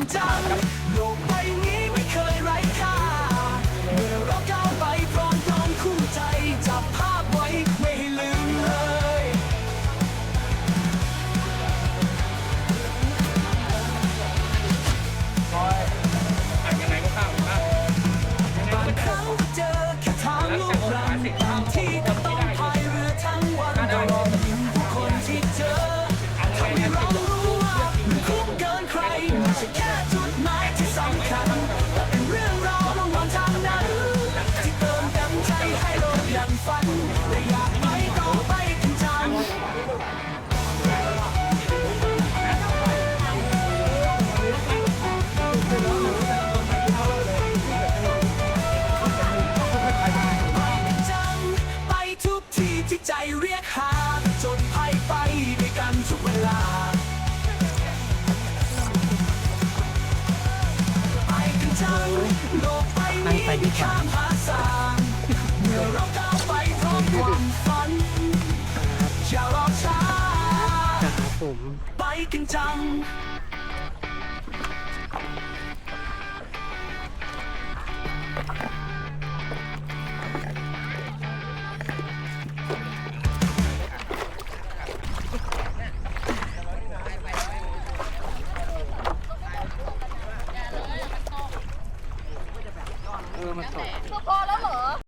I'm done. ที่ใจเรียกหาจนภัยไปด้วยกันทุกเวลา ไปกันจังโลกไปนี้มีค่ามหาศาลเมื่อเราก้าวไปพร้อมความฝันอย่ารอช้าไปกันจัง เออมันสด พอแล้วเหรอ